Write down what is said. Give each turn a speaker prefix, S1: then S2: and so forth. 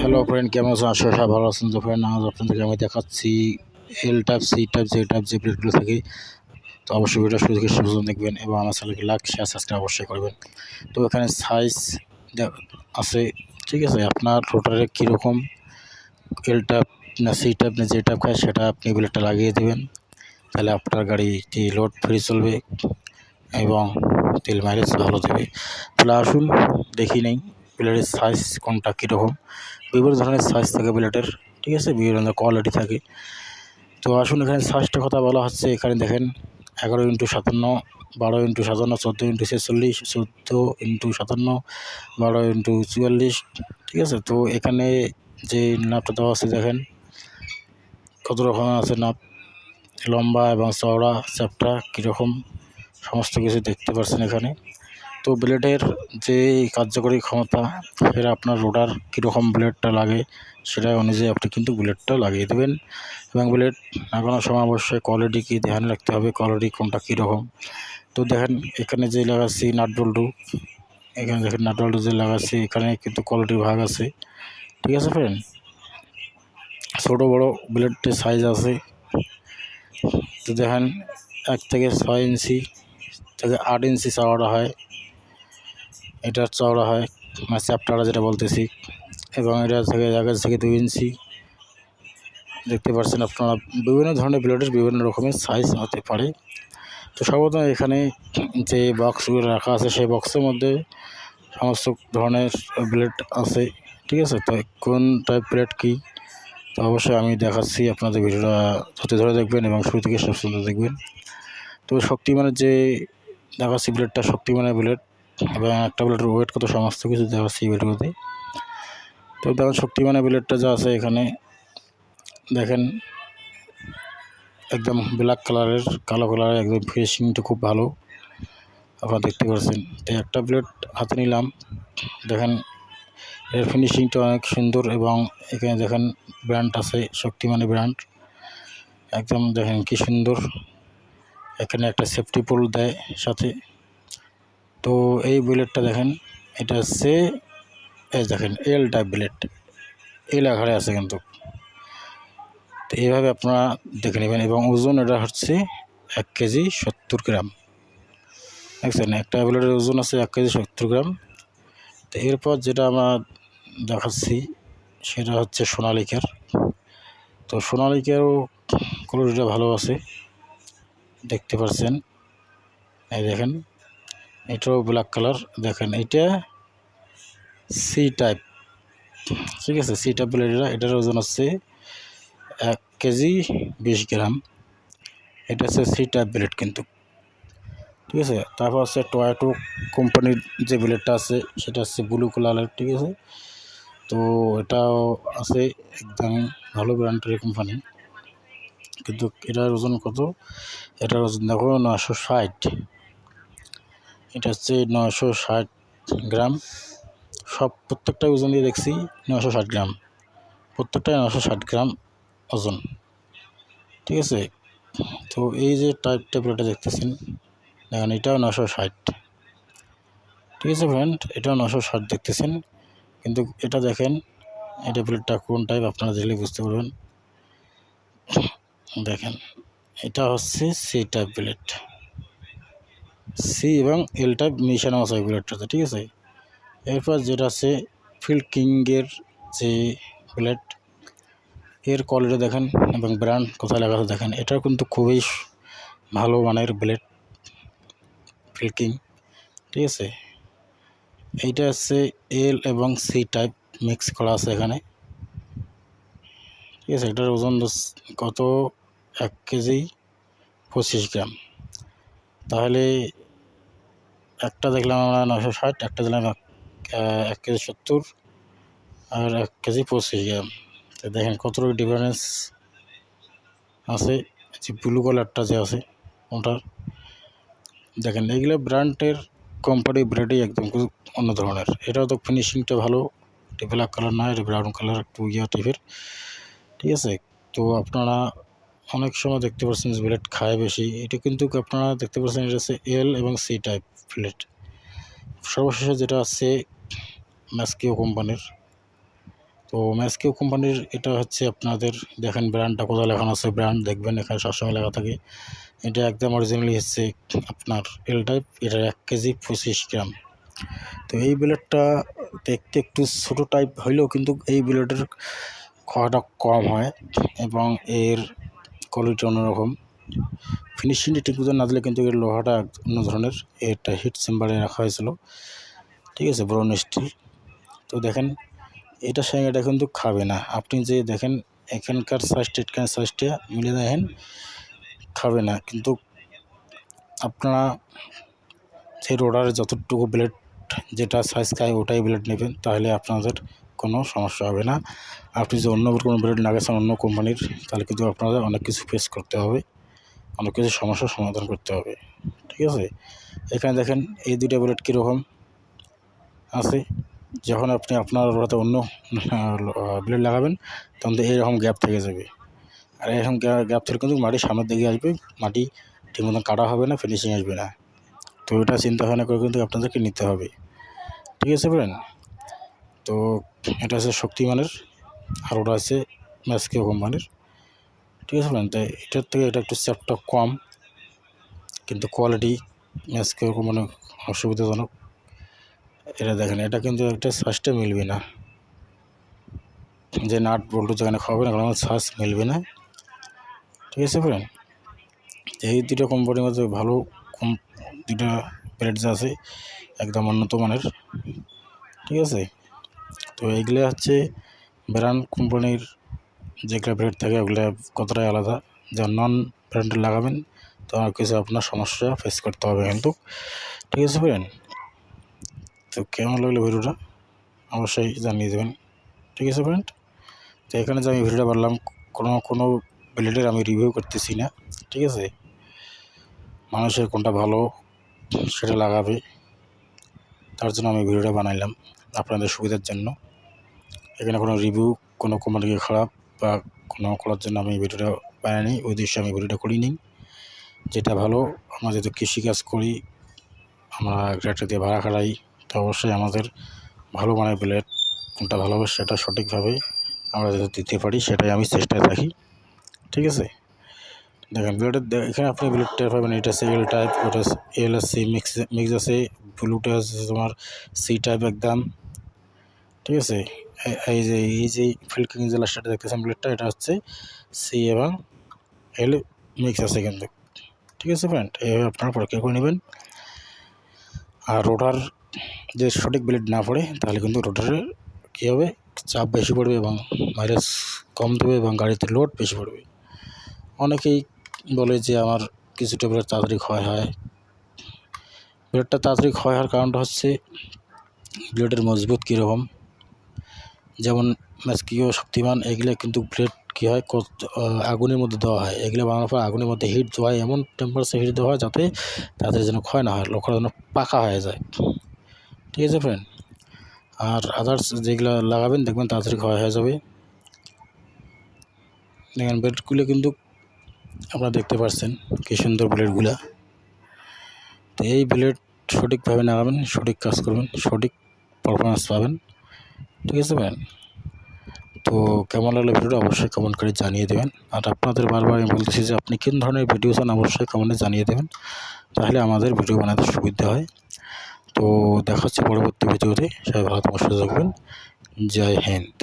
S1: Hello friend কেমন আছেন? আশা করি ভালো আছেন। তো ফ্রেন্ড আজ আপনাদেরকে আমি দেখাচ্ছি এল টাইপ সি টাইপ যে টাইপ যে প্লেটগুলো থাকে। তো অবশ্যই ভিডিও শুরু থেকে পর্যন্ত দেখবেন এবং আমার চ্যানেলকে লাইক শেয়ার সাবস্ক্রাইব অবশ্যই করবেন। তো এখানে সাইজ আছে, ঠিক আছে? আপনার রোটারে কীরকম এল টাইপ না সি টাইপ না যে টাইপ খায় সেটা আপনি প্লেটটা লাগিয়ে দেবেন। তাহলে আপনার গাড়িটি লোড ফ্রি চলবে এবং তেল মাইলেজ ভালো দেবে। তাহলে আসুন, দেখি নেই। প্লেটের সাইজ কোনটা কীরকম? বিভিন্ন ধরনের সাইজ থাকে প্লেটের ঠিক আছে? বিভিন্ন ধরনের কোয়ালিটি থাকে। তো আসুন এখানে সাইজটার কথা বলা হচ্ছে। এখানে দেখেন এগারো ইন্টু সাতান্ন, বারো ইন্টু সাতান্ন, চোদ্দ ইন্টু ছেচল্লিশ, চোদ্দ ইন্টু সাতান্ন, বারো ইন্টু চুয়াল্লিশ, ঠিক আছে? তো এখানে যে নাপটা দেওয়া আছে, দেখেন কত রকমের আছে নাপ? লম্বা এবং চওড়া চ্যাপটা কীরকম? সমস্ত কিছু দেখতে পাচ্ছেন এখানে। তো ব্লেডের যে কার্যকরী ক্ষমতা সেটা আপনার রোডার কীরকম ব্লেডটা লাগে সেটা অনুযায়ী আপনি কিন্তু ব্লেডটা লাগিয়ে দেবেন। এবং ব্লেড লাগানোর সময় অবশ্যই কোয়ালিটি কী ধ্যান রাখতে হবে কোয়ালিটি কোনটা কীরকম। তো দেখেন, এখানে যে লাগাচ্ছি নাট বল্টু এখানে দেখেন নাট বল্টু যে লাগাচ্ছি, এখানে কিন্তু কোয়ালিটির ভাগ আছে। ঠিক আছে ফ্রেন্ড? ছোটো বড়ো ব্লেডটির সাইজ আছে। তো দেখেন, এক থেকে ছয় ইঞ্চি থেকে আট ইঞ্চি চাওয়াটা হয়। এটার চওড়া হয় মানে চ্যাপ্টারা যেটা বলতেছি। এবং এটা থেকে জায়গা থেকে দুই ইঞ্চি। দেখতে পাচ্ছেন আপনারা, বিভিন্ন ধরনের ব্লেডের বিভিন্ন রকমের সাইজ হতে পারে। তো সর্বপ্রথম এখানে যে বক্সগুলো রাখা আছে, সেই বক্সের মধ্যে সমস্ত ধরনের ব্লেড আছে, ঠিক আছে? তো কোন টাইপ ব্লেড কী? তো অবশ্যই আমি দেখাচ্ছি আপনাদের ভিডিওটা ধরে ধরে দেখবেন এবং শুরু থেকে সব সুন্দর দেখবেন। তো শক্তিমানের যে, দেখাচ্ছি ব্লেডটা, শক্তিমানের ব্লেড। এবং একটা ব্লেডের ওয়েট কত সমস্ত কিছু দেওয়া আছে এই ভিডিওতে তো দেখেন শক্তিমানের ব্লেডটা যা আছে এখানে, দেখেন, একদম ব্ল্যাক কালারের কালো কালারের একদম ফিনিশিংটা খুব ভালো। আপনারা দেখতে পাচ্ছেন তো একটা ব্লেড হাতে নিলাম, দেখেন, এর ফিনিশিংটা অনেক সুন্দর এবং এখানে দেখেন ব্র্যান্ড আছে শক্তিমানি ব্র্যান্ড একদম দেখেন কি সুন্দর, এখানে একটা সেফটি পোল দেয় সাথে। তো এই বুলেটটা দেখেন, এটা হচ্ছে এই দেখেন এল টাইপ বুলেট এল আঘারে আছে কিন্তু। তো এইভাবে আপনারা দেখে নেবেন এবং ওজন এটা হচ্ছে এক কেজি সত্তর গ্রাম। দেখছেন, একটা বুলেটের ওজন আছে এক কেজি সত্তর গ্রাম। তো এরপর যেটা আমরা দেখাচ্ছি, সেটা হচ্ছে সোনালিকার। তো সোনালিকারও কোয়ালিটিটা ভালো আছে, দেখতে পাচ্ছেন। এই দেখেন এটাও ব্ল্যাক কালার দেখেন, এটা সি টাইপ ঠিক আছে? সি টাইপ বলে এটা এটার ওজন হচ্ছে এক কেজি বিশ গ্রাম। এটা হচ্ছে সি টাইপ ব্লেড কিন্তু, ঠিক আছে? তারপর হচ্ছে টয়েটো কোম্পানির যে ব্লেডটা আছে, সেটা হচ্ছে ব্লু কালারের ঠিক আছে? তো এটাও আছে একদম ভালো ব্র্যান্ডের কোম্পানি কিন্তু এটার ওজন কত? এটার ওজন দেখো নশো ষাট। এটা হচ্ছে নশো ষাট গ্রাম। সব প্রত্যেকটা ওজন দিয়ে দেখছি নশো ষাট গ্রাম। প্রত্যেকটাই নশো ষাট গ্রাম ওজন। ঠিক আছে? তো এই যে টাইপ ট্যাবলেটটা দেখতেছেন, দেখেন এটাও নশো ষাট। ঠিক আছে ফ্রেন্ড এটাও নশো ষাট দেখতেছেন। কিন্তু এটা দেখেন, এই ট্যাবলেটটা কোন টাইপ আপনারা দেখলে বুঝতে পারবেন। দেখেন, এটা হচ্ছে সি টাইপ ব্লেড সি এবং এল টাইপ মিশানো আছে ব্লেডটাতে, ঠিক আছে? এরপর যেটা আছে, ফিল্ড কিংয়ের যে ব্লেড, এর কোয়ালিটি দেখেন এবং ব্র্যান্ড কোথায় লেখা আছে দেখেন। এটা কিন্তু খুবই ভালো মানের ব্লেড, ফিল্ড কিং, ঠিক আছে? এইটা হচ্ছে এল এবং সি টাইপ মিক্স করা আছে এখানে। ঠিক আছে, এটার ওজন কত? এক কেজি পঁচিশ গ্রাম। তাহলে একটা দেখলাম আমরা নশো ষাট, একটা দিলাম এক কেজি সত্তর আর এক কেজি পঁচিশ গ্রাম। তো দেখেন কতটুকু ডিফারেন্স আছে যে ব্লু কালারটা যে আছে ওটার দেখেন, এগুলো ব্র্যান্ডের কোম্পানি ব্র্যান্ডই একদম অন্য ধরনের। এটাও তো ফিনিশিংটা ভালো ব্ল্যাক কালার না, এটা ব্রাউন কালার একটু ইয়া টাইপের ঠিক আছে? তো আপনারা অনেক সময় দেখতে পাচ্ছেন যে ব্লেড খায় বেশি। এটা কিন্তু আপনারা দেখতে পাচ্ছেন এটা হচ্ছে এল এবং সি টাইপ ব্লেড সর্বশেষে যেটা আছে ম্যাসকিও কোম্পানির তো ম্যাসকিও কোম্পানির এটা হচ্ছে আপনাদের, দেখেন ব্র্যান্ডটা কোথায় লেখানো আছে ব্র্যান্ড দেখবেন, এখানে সবসময় লেখা থাকে। এটা একদম অরিজিনালি হচ্ছে আপনার এল টাইপ এটা এক কেজি পঁচিশ গ্রাম। তো এই ব্লেডটা দেখতে একটু ছোটো টাইপ হইলেও কিন্তু এই ব্লেডের খাওয়াটা কম হয় এবং এর কোয়ালিটি অন্যরকম। ফিনিশিংটি ঠিক মতো না দিলে কিন্তু এর লোহাটা অন্য ধরনের এটা হিট চেম্বারে রাখা হয়েছিল। ঠিক আছে ব্রাউন স্টিল তো দেখেন এটার সঙ্গে এটা কিন্তু খাবে না। আপনি যে দেখেন, এখানকার সাইজটা এখানকার সাইজটা মিলে দেখেন, খাবে না। কিন্তু আপনারা সেই রোডারে যতটুকু ব্লেড যেটা সাইজ খায় ওটাই ব্লেড নেবেন, তাহলে আপনাদের কোনো সমস্যা হবে না। আপনি যদি অন্য কোনো ব্লেড না গেছেন, অন্য কোম্পানির তাহলে কিন্তু আপনাদের অনেক কিছু ফেস করতে হবে। অনেক কিছু সমস্যার সমাধান করতে হবে, ঠিক আছে? এখানে দেখেন এই দুইটা ব্লেড কীরকম আছে? যখন আপনি আপনার ওটাতে অন্য ব্লেড লাগাবেন, তখন তো এইরকম গ্যাপ থেকে যাবে। আর এরকম গ্যাপ থেকে কিন্তু মাটি সামনের দিকে আসবে, মাটি ঠিক মতন কাটা হবে না ফিনিশিং আসবে না। তো এটা চিন্তা ভাবনা করে কিন্তু আপনাদেরকে নিতে হবে, ঠিক আছে বলেন তো এটা হচ্ছে শক্তিমানের, আর ওটা আছে ম্যাসকিও কোম্পানির ঠিক আছে বলেন? তাই এটার থেকে এটা একটু চ্যাপটা কম, কিন্তু কোয়ালিটি ম্যাসকিও কোম্পানি অসুবিধাজনক। এটা দেখেন, এটা কিন্তু একটা শ্বাসটা মিলবে না। যে নাট বল্টু যেখানে খাওয়াবে না কোনো শ্বাস মিলবে না। ঠিক আছে ফ্রেন্ড এই দুটো কোম্পানির মধ্যে ভালো কম দুটা ব্রেডস আছে, একদম উন্নত মানের। ঠিক আছে? তো এইগুলো হচ্ছে ব্র্যান্ড কোম্পানির যেগুলো ব্রেড থাকে ওগুলো কতটাই আলাদা, যা নন ব্র্যান্ডের লাগাবেন, তো কিছু আপনার সমস্যা ফেস করতে হবে কিন্তু। ঠিক আছে ফ্রেন্ড তো কেমন লাগল ভিডিওটা? অবশ্যই জানিয়ে দেবেন। ঠিক আছে ফ্রেন্ড তো এখানে যে আমি ভিডিওটা বললাম কোনো কোনো ব্লেডের আমি রিভিউ করতেছি না। ঠিক আছে? মানুষের কোনটা ভালো সেটা লাগাবে। তার জন্য আমি ভিডিওটা বানাইলাম আপনাদের সুবিধার জন্য। এখানে কোনো রিভিউ কোনো কোম্পানিকে খারাপ বা কোনো করার জন্য আমি ভিডিওটা বানাইনি, ওই উদ্দেশ্যে আমি ভিডিওটা করিনি। যেটা ভালো, আমরা যেহেতু কৃষিকাজ করি, আমরা একটা দিয়ে ভাড়া খাড়াই তো অবশ্যই আমাদের ভালো মানে ব্লেড, কোনটা ভালো হবে সেটা সঠিকভাবে আমরা যাতে দিতে পারি, সেটাই আমি চেষ্টায় থাকি। ঠিক আছে? দেখেন, ব্লেডের এখানে আপনি ব্লেডটা পাবেন, এটা আছে এল টাইপ ওটা এল আছে মিক্স মিক্স আছে ব্লুটা আছে, তোমার সি টাইপ একদম। ঠিক আছে? এই যে এই যে ফিল্কিং যে লাস্টটা দেখতেছেন ব্লেডটা এটা হচ্ছে সি এবং এল মিক্স আছে কিন্তু। ঠিক আছে ফ্রেন্ড এইভাবে আপনারা পরীক্ষা করে নেবেন। আর রোটার যে সঠিক ব্লেড না পড়ে, তাহলে কিন্তু রোটারের কী হবে? চাপ বেশি পড়বে এবং মাইলেজ কম দেবে এবং গাড়িতে লোড বেশি পড়বে। অনেকেই বলে যে আমার কিছুটা ব্লেড তাড়াতাড়ি ক্ষয় হয়। ব্লেডটা তাড়াতাড়ি ক্ষয় হওয়ার কারণটা হচ্ছে ব্লেডের মজবুত কীরকম? যেমন ম্যাসকিও শক্তিমান, এগুলো কিন্তু ব্লেড কী হয় আগুনের মধ্যে দেওয়া হয়। এগুলো বানানোর পর আগুনের মধ্যে হিট দেওয়া হয়, এমন টেম্পারেচার হিট দেওয়া হয় যাতে তাদের যেন ক্ষয় না হয়, লোকরা যেন পাকা হয়ে যায়। ঠিক আছে ফ্রেন্ড আর আদার্স যেগুলো লাগাবেন, দেখবেন তাড়াতাড়ি ক্ষয় হয়ে যাবে। দেখেন ব্লেডগুলো কিন্তু আপনারা দেখতে পাচ্ছেন, কি সুন্দর ব্লেডগুলা। তো এই ব্লেড সঠিকভাবে লাগাবেন, সঠিক কাজ করবেন, সঠিক পারফরমেন্স পাবেন। ঠিক আছে ম্যান তো কেমন লাগল ভিডিওটা অবশ্যই কমেন্ট করে জানিয়ে দেবেন। আর আপনাদের বারবার আমি বলতেছি যে আপনি কোন ধরনের ভিডিও চান অবশ্যই কমেন্টে জানিয়ে দেবেন। তাহলে আমাদের ভিডিও বানাতে সুবিধা হয়। তো দেখাচ্ছি পরবর্তী ভিডিওতে সবাই ভালো তোমার থাকবেন। জয় হিন্দ।